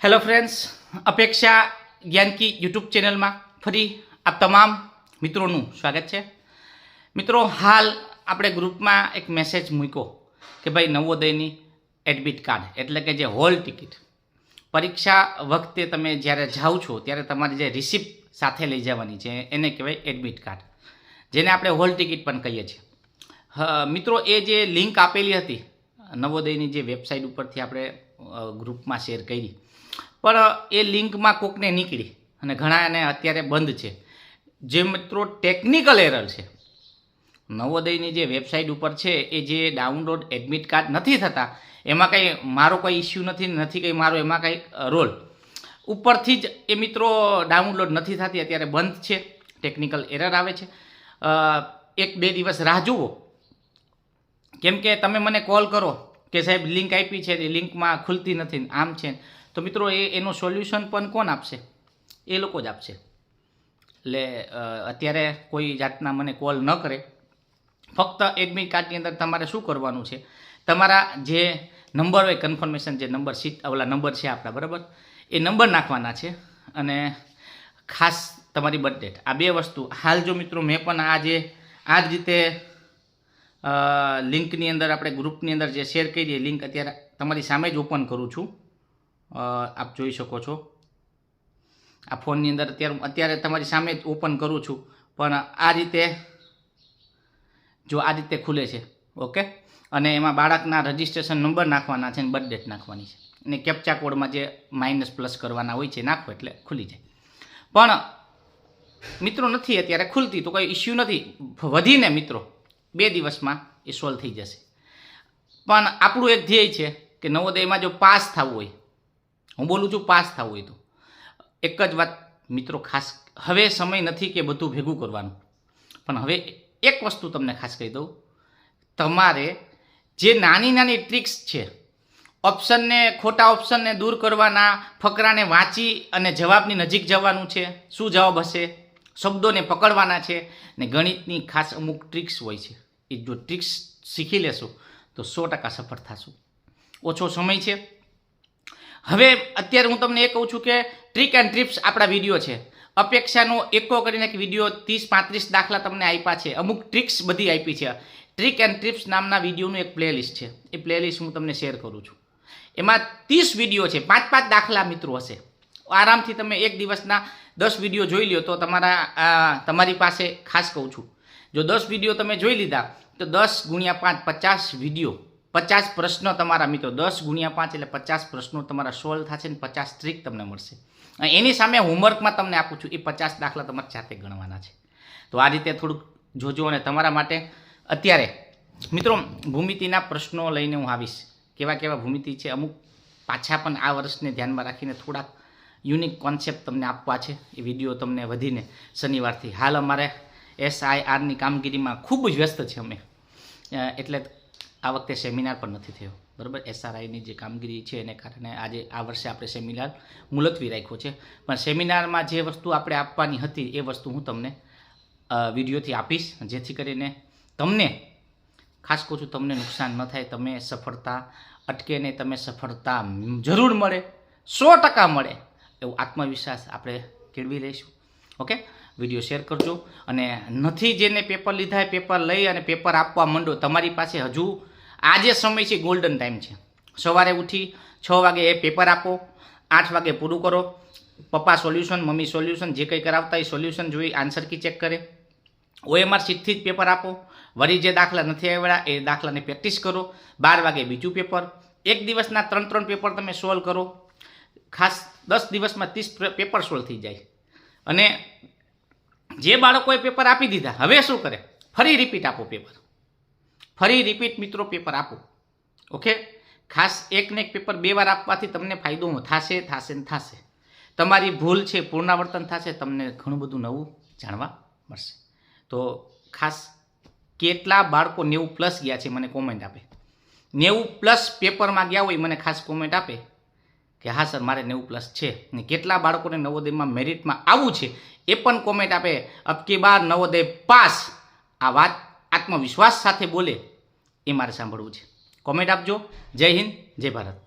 Hello friends અપેક્ષા Gyanki YouTube ચેનલમાં ફરી આ તમામ મિત્રોનું સ્વાગત છે. મિત્રો, હાલ આપણે ગ્રુપમાં એક મેસેજ મૂક્યો કે ભાઈ નવોદયની એડમિટ કાર્ડ એટલે કે જે હોલ ટિકિટ પરીક્ષા વખતે તમે જ્યારે જાઓ છો, ત્યારે તમારી જે રિસિપ્ટ સાથે લઈ જવાની છે, એને કહેવાય એડમિટ કાર્ડ જેને આપણે હોલ ટિકિટ પણ કહીએ છીએ. મિત્રો, એ જે લિંક આપેલી હતી, નવોદયની જે વેબસાઇટ ઉપરથી આપણે ગ્રુપમાં શેર કરી. પણ, એ લિંકમાં કોકને નીકળી અને ઘણા એને અત્યારે બંધ છે. જે મિત્રો ટેકનિકલ એરર છે, નવોદયની જે વેબસાઇટ ઉપર છે, એ જે ડાઉનલોડ એડમિટ કાર્ડ નથી થતા, એમાં કંઈ મારો કોઈ ઇસ્યુ નથી નથી કંઈ મારો, એમાં કંઈ રોલ ઉપરથી જ એ મિત્રો ડાઉનલોડ નથી થતી, અત્યારે બંધ છે. ટેકનિકલ એરર આવે છે. એક બે દિવસ રાહ જુઓ. કેમ કે તમે મને કોલ કરો કે સાહેબ લિંક આપી છે, એ લિંકમાં ખુલતી નથી, આમ છે તો મિત્રો, એ, એનું સોલ્યુશન પણ કોણ આપશે? એ લોકો જ આપશે. એટલે અત્યારે કોઈ જાતના મને કોલ ન કરે. ફક્ત એડમિટ કાર્ડની અંદર તમારે શું કરવાનું છે? તમારા જે નંબર હોય કન્ફર્મેશન જે નંબર સીટ ઓલા નંબર છે આપણા, બરાબર? એ નંબર નાખવાના છે અને ખાસ તમારી બર્થ ડેટ આ બે વસ્તુ. હાલ જો મિત્રો, મેં પણ આ જે, આ જ રીતે લિંકની અંદર આપણે ગ્રુપની અંદર જે શેર કરીએ, લિંક અત્યારે તમારી સામે જ ઓપન કરું છું. આપ જોઈ શકો છો. આ ફોનની અંદર અત્યારે અત્યારે તમારી સામે જ ઓપન કરું છું. પણ આ રીતે જો આ રીતે ખુલે છે, ઓકે? અને એમાં બાળકના રજિસ્ટ્રેશન નંબર નાખવાના છે અને બર્થ ડેટ નાખવાની છે. અને કેપ્ચા કોડમાં જે માઇનસ પ્લસ કરવાના હોય છે નાખો એટલે ખુલી જાય. પણ મિત્રો નથી અત્યારે ખુલતી, તો કોઈ ઇસ્યુ નથી. વધીને મિત્રો બે દિવસમાં એ સોલ્વ થઈ જશે. પણ આપણું એક ધ્યેય છે કે નવોદયમાં જો પાસ થવું હોય, હું બોલું છું પાસ થવું હોય તો, એક જ વાત મિત્રો ખાસ, હવે સમય નથી કે બધું ભેગું કરવાનું. પણ હવે એક વસ્તુ તમને ખાસ કહી દઉં, તમારે જે નાની નાની ટ્રિક્સ છે ઓપ્શનને ખોટા ઓપ્શનને દૂર કરવાના, ફકરાને વાંચી અને જવાબની નજીક જવાનું છે, શું જવાબ હશે, શબ્દોને પકડવાના છે, ને ગણિતની ખાસ અમુક ટ્રિક્સ હોય છે. એ જો ટ્રિક્સ શીખી લેશો, તો સો ટકા સફળ થશો. ઓછો સમય છે. હવે અત્યારે હું તમને એ કહું છું કે ટ્રીક એન્ડ ટ્રિપ્સ આપણા વીડિયો છે. અપેક્ષાનો એકો કરીને એક વીડિયો ત્રીસ પાંત્રીસ દાખલા તમને આપ્યા છે. અમુક ટ્રિક્સ બધી આપી છે. ટ્રીક એન્ડ ટ્રિપ્સ નામના વિડીયોનું એક પ્લેલિસ્ટ છે. એ પ્લેલિસ્ટ હું તમને શેર કરું છું. એમાં ત્રીસ વીડિયો છે. પાંચ પાંચ દાખલા મિત્રો હશે. આરામથી તમે એક દિવસના દસ વીડિયો જોઈ લ્યો તો તમારા તમારી પાસે ખાસ કહું છું. જો દસ વીડિયો તમે જોઈ લીધા, તો દસ ગુણ્યા પાંચ, પચાસ વીડિયો પચાસ પ્રશ્નો તમારા મિત્રો. દસ ગુણ્યા પાંચ એટલે પચાસ પ્રશ્નો તમારા સોલ્વ થશે ને પચાસ ટ્રીક તમને મળશે. એની સામે હોમવર્કમાં તમને આપું છું, એ પચાસ દાખલા તમારે જાતે ગણવાના છે. તો આ રીતે થોડુંક જોજો અને તમારા માટે અત્યારે, મિત્રો, ભૂમિતિના પ્રશ્નો લઈને હું આવીશ. કેવા કેવા ભૂમિતિ છે? અમુક પાછા પણ આ વર્ષને ધ્યાનમાં રાખીને થોડાક યુનિક કોન્સેપ્ટ તમને આપવા છે. એ વીડિયો તમને વધીને શનિવારથી. હાલ અમારે એસઆઈઆરની કામગીરીમાં ખૂબ જ વ્યસ્ત છે અમે. એટલે આ વખતે સેમિનાર પણ નથી થયો. બરાબર? એસઆરઆઈની જે કામગીરી છે એને કારણે આજે આ વર્ષે આપણે સેમિનાર મુલતવી રાખ્યો છે. પણ સેમિનારમાં જે વસ્તુ આપણે આપવાની હતી એ વસ્તુ હું તમને વિડીયોથી આપીશ, જેથી કરીને તમને, ખાસ કહું છું તમને નુકસાન ન થાય, તમે સફળતા અટકે ને તમે સફળતા જરૂર મળે, સો ટકા મળે, એવો આત્મવિશ્વાસ આપણે કેળવી લઈશું. ઓકે? વીડિયો શેર કરજો. અને નથી જેને પેપર લીધા એ પેપર લઈ અને પેપર આપવા માંડો, તમારી પાસે હજુ આ જે સમય છે ગોલ્ડન ટાઈમ છે. સવારે ઉઠી, છ વાગે એ પેપર આપો, આઠ વાગે પૂરું કરો. પપ્પા સોલ્યુશન મમ્મી સોલ્યુશન જે કંઈ કરાવતા એ સોલ્યુશન જોઈ આન્સર કી ચેક કરે. ઓએમઆર સીટથી જ પેપર આપો. વળી જે દાખલા નથી આવ્યા એ દાખલાને પ્રેક્ટિસ કરો. બાર વાગે બીજું પેપર એક દિવસના ત્રણ ત્રણ પેપર તમે સોલ્વ કરો. ખાસ દસ દિવસમાં ત્રીસ પેપર સોલ્વ થઈ જાય. અને જે બાળકોએ પેપર આપી દીધા, હવે શું કરે? ફરી રિપીટ આપો પેપર. ફરી રિપીટ મિત્રો પેપર આપો. ઓકે ખાસ એકને એક પેપર બે વાર આપવાથી તમને ફાયદો થશે થશે ને થશે. તમારી ભૂલ છે, પુનરાવર્તન થશે, તમને ઘણું બધું નવું જાણવા મળશે. તો ખાસ કેટલા બાળકો નેવું પ્લસ ગયા છે, મને કોમેન્ટ આપે. નેવું પ્લસ પેપરમાં ગયા હોય, મને ખાસ કોમેન્ટ આપે કે હા, સર, મારે નેવું પ્લસ છે. ને કેટલા બાળકોને નવોદયમાં મેરિટમાં આવવું છે એ પણ કોમેન્ટ આપે અબકી બાર નવોદય પાસ. આ વાત આત્મવિશ્વાસ સાથે બોલે, એ મારે સાંભળવું છે. કોમેન્ટ આપજો. જય હિન્દ, જય ભારત.